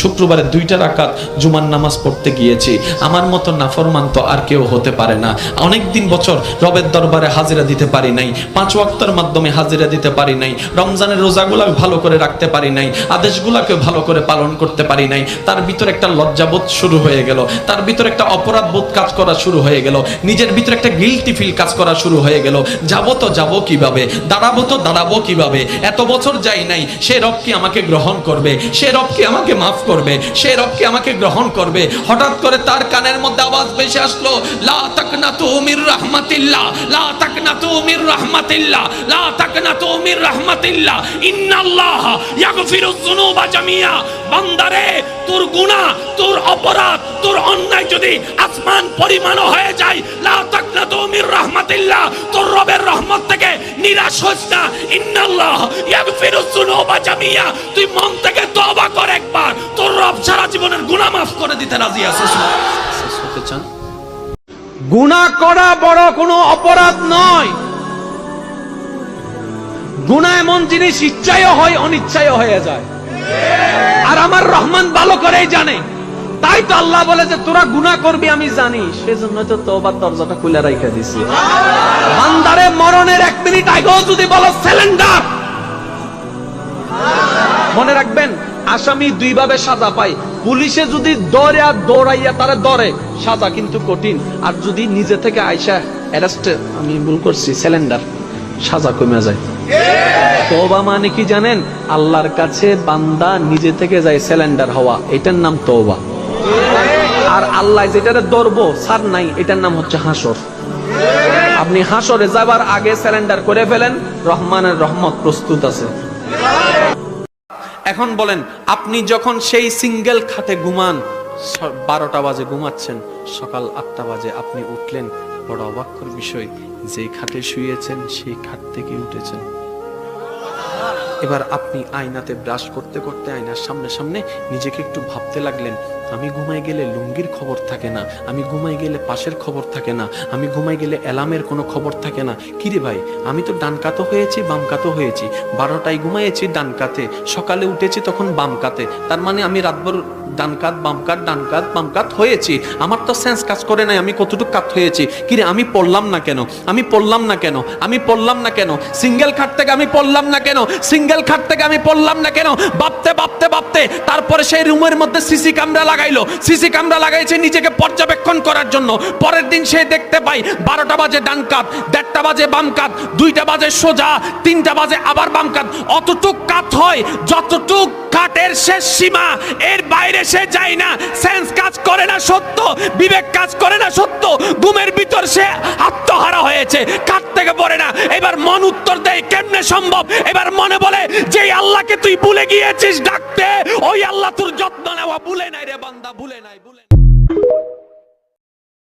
শুক্রবারে দুইটা রাকাত জুমার নামাজ পড়তে গিয়েছি। আমার মতো নাফরমান তো আর কেউ হতে পারে না। অনেক দিন বছর রবের দরবারে হাজিরা দিতে পারি নাই। পাঁচ ওয়াক্তের মাধ্যমে হাজিরা দিতে পারি নাই। রমজানের রোজাগুলা ভালো করে রাখতে পারি নাই। আদেশগুলাকে ভালো করে পালন করতে পারি নাই। তার ভিতর একটা লজ্জাবোধ শুরু হয়ে গেল। তার ভিতর একটা অপরাধ বোধ কাজ করা শুরু হয়ে গেল। নিজের ভিতর একটা গিলটি ফিল কাজ করা শুরু হয়ে গেল। যাব তো যাব কীভাবে? দাঁড়াবো তো দাঁড়াবো কীভাবে? এত বছর যাই নাই। সে রব কি আমাকে গ্রহণ করবে? সে রব কি আমাকে মাফ করবে, সে রব কি আমাকে গ্রহণ করবে। হঠাৎ করে তার কানের মধ্যে আওয়াজ ভেসে আসলো, লা তাকনাতু মির রাহমাতিল্লাহ, লা তাকনাতু মির রাহমাতিল্লাহ, লা তাকনাতু মির রাহমাতিল্লাহ, ইন্নাল্লাহ ইয়াগফিরুয যুনুবা জামিয়া। বান্দারে, তোর গুনাহ, তোর অপরাধ, তোর অন্যায় যদি আসমান পরিমাণ হয়ে যায়, লা তাকনাতু মির রাহমাতিল্লাহ তোর রবের রহমত থেকে নিরাশ হোস না। ইন্নাল্লাহ ইয়াগফিরুয যুনুবা জামিয়া। তুই মন থেকে সারা জীবনের গুনাহ মাফ করে দিতে রাজি আছে চান? গুনাহ করা বড় কোনো অপরাধ নয়। গুনাহ এমন জিনিস ইচ্ছায়ও হয় অনিচ্ছায়ও হয়ে যায়। আর আমার রহমান ভালো করেই জানে। তাই তো আল্লাহ বলে যে তোরা গুনাহ করবি আমি জানি। সেজন্য তো তোবার দরজাটা খুলে রাইখা দিছি। বান্দারে মরণের এক মিনিট আগেও যদি বলো সিলিন্ডার! মনে রাখবেন, আসামি দুই ভাবে সাজা পায়। পুলিশে যদি দৌড়ে আর দৌড়াইয়া তারা দরে সাজা কিন্তু কঠিন। আর যদি নিজে থেকে আইসা অ্যারেস্ট আমি ভুল করছি সিলিন্ডার সাজা কমে যায়। তওবা মানে কি জানেন? আল্লাহর কাছে বান্দা নিজে থেকে যায় সিলিন্ডার হওয়া, এটার নাম তওবা। আর আল্লাহ যেটারে ধরবো, সার নাই, এটার নাম হচ্ছে হাসর। আপনি হাসরে যাবার আগে সিলিন্ডার করে ফেলেন, রহমানের রহমত প্রস্তুত আছে। এখন বলেন, আপনি যখন সেই সিঙ্গেল খাতে ঘুমান বারোটা বাজে ঘুমাচ্ছেন, সকাল আটটা বাজে আপনি উঠলেন। বড় অবাক্যর বিষয় যে খাতে শুয়েছেন, সেই খাট থেকে উঠেছেন। এবার আপনি আয়নাতে ব্রাশ করতে করতে আয়নার সামনে সামনে নিজেকে একটু ভাবতে লাগলেন আমি ঘুমাই গেলে লুঙ্গির খবর থাকে না, আমি ঘুমাই গেলে পাশের খবর থাকে না, আমি ঘুমাই গেলে অ্যালামের কোনো খবর থাকে না। কিরে ভাই, আমি তো ডান কাতো হয়েছি, বাম কাতো হয়েছি। বারোটায় ঘুমাইয়েছি ডান কাতে, সকালে উঠেছি তখন বাম কাতে। তার মানে আমি রাতভর ডান কাত, বাম কাত, ডান কাত, বাম কাত হয়েছি। আমার তো সেন্স কাজ করে নাই, আমি কতটুকু কাত হয়েছি? কিরে আমি পড়লাম না কেন? আমি পড়লাম না কেন? আমি পড়লাম না কেন? সিঙ্গেল খাট থেকে আমি পড়লাম না কেন? সিঙ্গেল খাট থেকে আমি পড়লাম না কেন? ভাবতে ভাবতে ভাবতে তারপরে সেই রুমের মধ্যে সিসি ক্যামেরা লাগাইলো। সিসি ক্যামেরা লাগাইছে নিজেকে পর্যবেক্ষণ করার জন্য। পরের দিন সে দেখতে পাই, বারোটা বাজে ডান কাত, দেড়টা বাজে বাম কাত, দুইটা বাজে সোজা, তিনটা বাজে আবার বাম কাত। অতটুক কাত হয়, যতটুক কাটের শেষ সীমা, এর বাইরে সে যায় না সেন্স কাজ করে না সত্য, বিবেক কাজ করে না সত্য, ঘুমের ভিতর সে আত্মহারা হয়েছে, কার থেকে পড়ে না এবার মন উত্তর দেয়, কেমনে সম্ভব এবার মনে বলে যে আল্লাহকে তুই ভুলে গিয়েছিস ডাকতে, ওই আল্লাহ তোর যত্ন নেওয়া ভুলে নাই রে বান্দা, ভুলে নাই, ভুলে।